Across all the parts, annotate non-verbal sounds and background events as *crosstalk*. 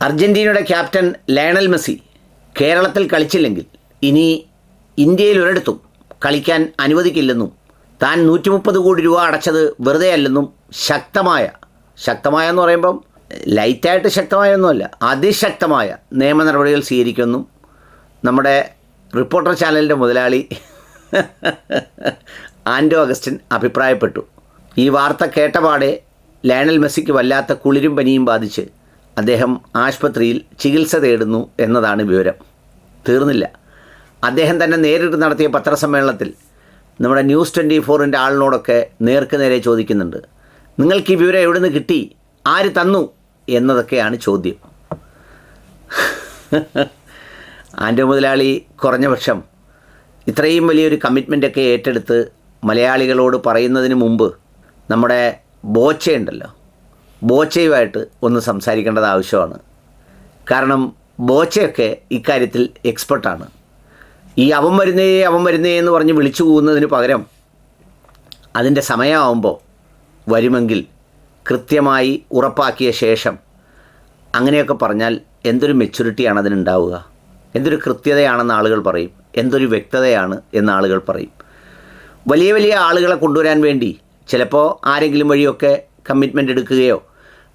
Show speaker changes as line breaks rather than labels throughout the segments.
അർജന്റീനയുടെ captain Lionel Messi കേരളത്തിൽ കളിച്ചില്ലെങ്കിൽ ഇനി ഇന്ത്യയിൽ ഒരിടത്തും കളിക്കാൻ അനുവദിക്കില്ലെന്നും താൻ നൂറ്റി മുപ്പത് കോടി രൂപ അടച്ചത് വെറുതെ അല്ലെന്നും ശക്തമായ ശക്തമായ എന്ന് പറയുമ്പം ലൈറ്റായിട്ട് ശക്തമായൊന്നുമല്ല അതിശക്തമായ നിയമ നടപടികൾ സ്വീകരിക്കുമെന്നും നമ്മുടെ റിപ്പോർട്ടർ ചാനലിന്റെ മുതലാളി ആൻഡോ അഗസ്റ്റിൻ അഭിപ്രായപ്പെട്ടു. ഈ വാർത്ത കേട്ടപാടെ ലയണൽ മെസ്സിക്ക് വല്ലാത്ത കുളിരും പനിയും ബാധിച്ച് അദ്ദേഹം ആശുപത്രിയിൽ ചികിത്സ തേടുന്നു എന്നതാണ് വിവരം. തീർന്നില്ല. അദ്ദേഹം തന്നെ നേരിട്ട് നടത്തിയ പത്രസമ്മേളനത്തിൽ നമ്മുടെ ന്യൂസ് ട്വന്റി ഫോറിന്റെ ആളിനോടൊക്കെ നേർക്ക് നേരെ ചോദിക്കുന്നുണ്ട്. നിങ്ങൾക്ക് ഈ വിവരം എവിടെ നിന്ന് കിട്ടി? ആര് തന്നു? എന്നതൊക്കെയാണ് ചോദ്യം. ആന്റെ മുതലാളി കുറഞ്ഞ പക്ഷം ഇത്രയും വലിയൊരു കമ്മിറ്റ്മെന്റൊക്കെ ഏറ്റെടുത്ത് മലയാളികളോട് പറയുന്നതിന് മുമ്പ് നമ്മുടെ ബോച്ചയുണ്ടല്ലോ. ബോച്ചയുമായിട്ട് ഒന്ന് സംസാരിക്കേണ്ടത് ആവശ്യമാണ്. കാരണം ബോച്ചയൊക്കെ ഇക്കാര്യത്തിൽ എക്സ്പെർട്ടാണ്. ഈ അവൻ വരുന്നേ അവൻ വരുന്നേ എന്ന് പറഞ്ഞ് വിളിച്ചു പോകുന്നതിന് പകരം അതിന്റെ സമയമാവുമ്പോൾ വരുമെങ്കിൽ കൃത്യമായി ഉറപ്പാക്കിയ ശേഷം അങ്ങനെയൊക്കെ പറഞ്ഞാൽ എന്തൊരു മെച്യൂരിറ്റിയാണ് അതിനുണ്ടാവുക? എന്തൊരു കൃത്യതയാണെന്ന് ആളുകൾ പറയും. എന്തൊരു വ്യക്തതയാണ് എന്ന് ആളുകൾ പറയും. വലിയ വലിയ ആളുകളെ കൊണ്ടുവരാൻ വേണ്ടി ചിലപ്പോൾ ആരെങ്കിലും വഴിയൊക്കെ കമ്മിറ്റ്മെന്റ് എടുക്കുകയോ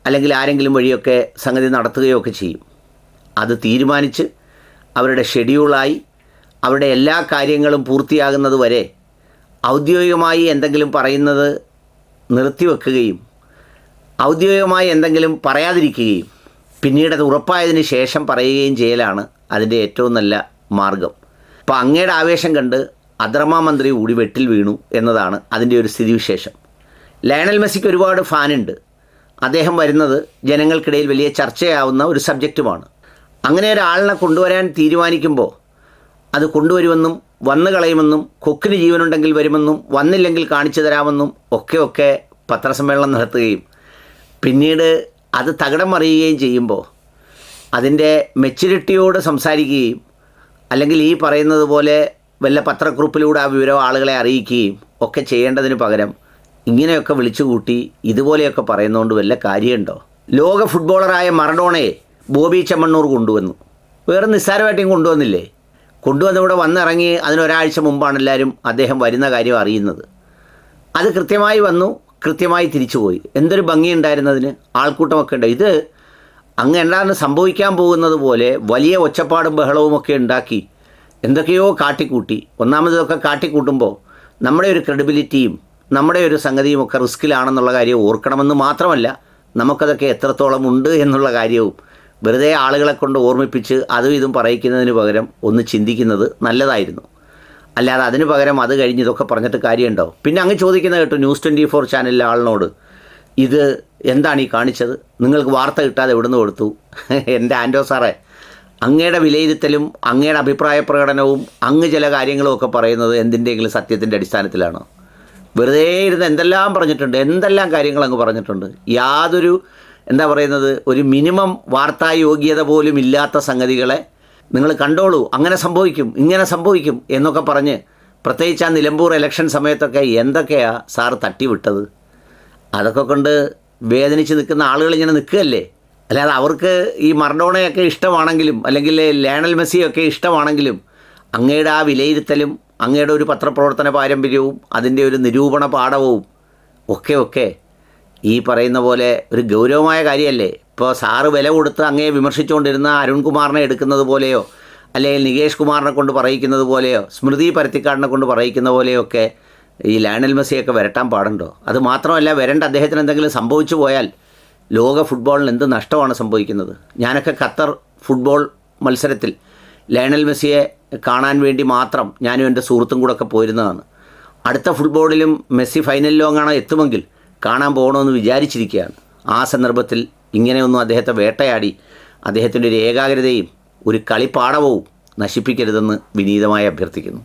അല്ലെങ്കിൽ ആരെങ്കിലും വഴിയൊക്കെ സംഗതി നടത്തുകയോ ഒക്കെ ചെയ്യും. അത് തീരുമാനിച്ച് അവരുടെ ഷെഡ്യൂളായി അവരുടെ എല്ലാ കാര്യങ്ങളും പൂർത്തിയാകുന്നത് വരെ ഔദ്യോഗികമായി എന്തെങ്കിലും പറയുന്നത് നിർത്തിവെക്കുകയും ഔദ്യോഗികമായി എന്തെങ്കിലും പറയാതിരിക്കുകയും പിന്നീട് അത് ഉറപ്പായതിന് ശേഷം പറയുകയും ചെയ്യലാണ് അതിന്റെ ഏറ്റവും നല്ല മാർഗം. അപ്പോൾ അങ്ങയുടെ ആവേശം കണ്ട് അദ്രമ മന്ത്രി കൂടി വെട്ടിൽ വീണു എന്നതാണ് അതിന്റെ ഒരു സ്ഥിതിവിശേഷം. ലയണൽ മെസ്സിക്ക് ഒരുപാട് ഫാനുണ്ട്. അദ്ദേഹം വരുന്നത് ജനങ്ങൾക്കിടയിൽ വലിയ ചർച്ചയാവുന്ന ഒരു സബ്ജക്റ്റുമാണ്. അങ്ങനെ ഒരാളിനെ കൊണ്ടുവരാൻ തീരുമാനിക്കുമ്പോൾ അത് കൊണ്ടുവരുമെന്നും വന്നു കളയുമെന്നും കൊക്കിന് ജീവനുണ്ടെങ്കിൽ വരുമെന്നും വന്നില്ലെങ്കിൽ കാണിച്ചു തരാമെന്നും ഒക്കെ ഒക്കെ പത്രസമ്മേളനം നടത്തുകയും പിന്നീട് അത് തകിടം മറിയുകയും ചെയ്യുമ്പോൾ അതിന്റെ മെച്യൂരിറ്റിയോട് സംസാരിക്കുകയും അല്ലെങ്കിൽ ഈ പറയുന്നത് പോലെ വല്ല പത്രക്കുറിപ്പിലൂടെ ആ വിവരം ആളുകളെ അറിയിക്കുകയും ഒക്കെ ചെയ്യേണ്ടതിന് പകരം ഇങ്ങനെയൊക്കെ വിളിച്ചുകൂട്ടി ഇതുപോലെയൊക്കെ പറയുന്നതുകൊണ്ട് വല്ല കാര്യമുണ്ടോ? ലോക ഫുട്ബോളറായ മറഡോണയെ ബോബി ചെമ്മണ്ണൂർ കൊണ്ടുവന്നു. വേറെ നിസ്സാരമായിട്ടും കൊണ്ടുവന്നില്ലേ? കൊണ്ടുവന്ന് ഇവിടെ വന്നിറങ്ങി അതിനൊരാഴ്ച മുമ്പാണ് എല്ലാവരും അദ്ദേഹം വരുന്ന കാര്യം അറിയുന്നത്. അത് കൃത്യമായി വന്നു കൃത്യമായി തിരിച്ചുപോയി. എന്തൊരു ഭംഗിയുണ്ടായിരുന്നതിന്? ആൾക്കൂട്ടമൊക്കെ ഉണ്ട്. ഇത് അങ്ങ് എന്താണ് സംഭവിക്കാൻ പോകുന്നത് പോലെ വലിയ ഒച്ചപ്പാടും ബഹളവുമൊക്കെ ഉണ്ടാക്കി എന്തൊക്കെയോ കാട്ടിക്കൂട്ടി. ഒന്നാമതൊക്കെ കാട്ടിക്കൂട്ടുമ്പോൾ നമ്മുടെ ഒരു ക്രെഡിബിലിറ്റിയും നമ്മുടെ ഒരു സംഗതിയും ഒക്കെ റിസ്ക്കിലാണെന്നുള്ള കാര്യം ഓർക്കണമെന്ന് മാത്രമല്ല നമുക്കതൊക്കെ എത്രത്തോളം ഉണ്ട് എന്നുള്ള കാര്യവും വെറുതെ ആളുകളെ കൊണ്ട് ഓർമ്മിപ്പിച്ച് അതും ഇതും പറയിക്കുന്നതിന് പകരം ഒന്ന് ചിന്തിക്കുന്നത് നല്ലതായിരുന്നു. അല്ലാതെ അതിന് പകരം അത് കഴിഞ്ഞ് ഇതൊക്കെ പറഞ്ഞിട്ട് കാര്യമുണ്ടോ? പിന്നെ അങ്ങ് ചോദിക്കുന്ന കേട്ടു ന്യൂസ് ട്വന്റി ഫോർ ചാനലിലെ ആളിനോട് ഇത് എന്താണ് ഈ കാണിച്ചത്? നിങ്ങൾക്ക് വാർത്ത കിട്ടാതെ എവിടുന്ന് കൊടുത്തു? *laughs* എന്റെ ആൻഡോ സാറേ അങ്ങയുടെ വിലയിരുത്തലും അങ്ങയുടെ അഭിപ്രായ പ്രകടനവും അങ്ങ് ചില കാര്യങ്ങളും ഒക്കെ പറയുന്നത് എന്തിന്റെയെങ്കിലും സത്യത്തിന്റെ അടിസ്ഥാനത്തിലാണോ. വെറുതെ ഇരുന്ന് എന്തെല്ലാം പറഞ്ഞിട്ടുണ്ട് എന്തെല്ലാം കാര്യങ്ങൾ അങ്ങ് പറഞ്ഞിട്ടുണ്ട്. യാതൊരു എന്താ പറയുന്നത് ഒരു മിനിമം വാർത്താ യോഗ്യത പോലും ഇല്ലാത്ത സംഗതികളെ നിങ്ങൾ കണ്ടോളൂ. അങ്ങനെ സംഭവിക്കും ഇങ്ങനെ സംഭവിക്കും എന്നൊക്കെ പറഞ്ഞ് പ്രത്യേകിച്ച് ആ നിലമ്പൂർ ഇലക്ഷൻ സമയത്തൊക്കെ എന്തൊക്കെയാണ് സാറ് തട്ടിവിട്ടത്? അതൊക്കെ കൊണ്ട് വേദനിച്ച് നിൽക്കുന്ന ആളുകൾ ഇങ്ങനെ നിൽക്കുകയല്ലേ? അല്ലാതെ അവർക്ക് ഈ മർഡോണയൊക്കെ ഇഷ്ടമാണെങ്കിലും അല്ലെങ്കിൽ ലയണൽ മെസ്സിയൊക്കെ ഇഷ്ടമാണെങ്കിലും അങ്ങയുടെ ആ വിലയിരുത്തലും അങ്ങയുടെ ഒരു പത്രപ്രവർത്തന പാരമ്പര്യവും അതിന്റെ ഒരു നിരൂപണ പാഠവും ഒക്കെ ഒക്കെ ഈ പറയുന്ന പോലെ ഒരു ഗൗരവമായ കാര്യമല്ലേ? ഇപ്പോൾ സാറ് വില കൊടുത്ത് അങ്ങയെ വിമർശിച്ചുകൊണ്ടിരുന്ന അരുൺകുമാറിനെ എടുക്കുന്നത് പോലെയോ അല്ലെങ്കിൽ നികേഷ് കുമാറിനെ കൊണ്ട് പറയിക്കുന്നത് പോലെയോ സ്മൃതി പരത്തിക്കാടിനെ കൊണ്ട് പറയിക്കുന്ന പോലെയോ ഒക്കെ ഈ ലയണൽ മെസ്സിയൊക്കെ വരട്ടാൻ പാടുണ്ടോ? അത് മാത്രമല്ല വരേണ്ട അദ്ദേഹത്തിന് എന്തെങ്കിലും സംഭവിച്ചു പോയാൽ ലോക ഫുട്ബോളിന് എന്ത് നഷ്ടമാണ് സംഭവിക്കുന്നത്? ഞാനൊക്കെ ഖത്തർ ഫുട്ബോൾ മത്സരത്തിൽ ലയണൽ മെസ്സിയെ കാണാൻ വേണ്ടി മാത്രം ഞാനും എന്റെ സുഹൃത്തും കൂടെ ഒക്കെ പോയിരുന്നതാണ്. അടുത്ത ഫുട്ബോളിലും മെസ്സി ഫൈനലിലോ അങ്ങാണോ എത്തുമെങ്കിൽ കാണാൻ പോകണമെന്ന് വിചാരിച്ചിരിക്കുകയാണ്. ആ സന്ദർഭത്തിൽ ഇങ്ങനെയൊന്നും അദ്ദേഹത്തെ വേട്ടയാടി അദ്ദേഹത്തിന്റെ ഒരു ഏകാഗ്രതയും ഒരു കളിപ്പാടവും നശിപ്പിക്കരുതെന്ന് വിനീതമായി അഭ്യർത്ഥിക്കുന്നു.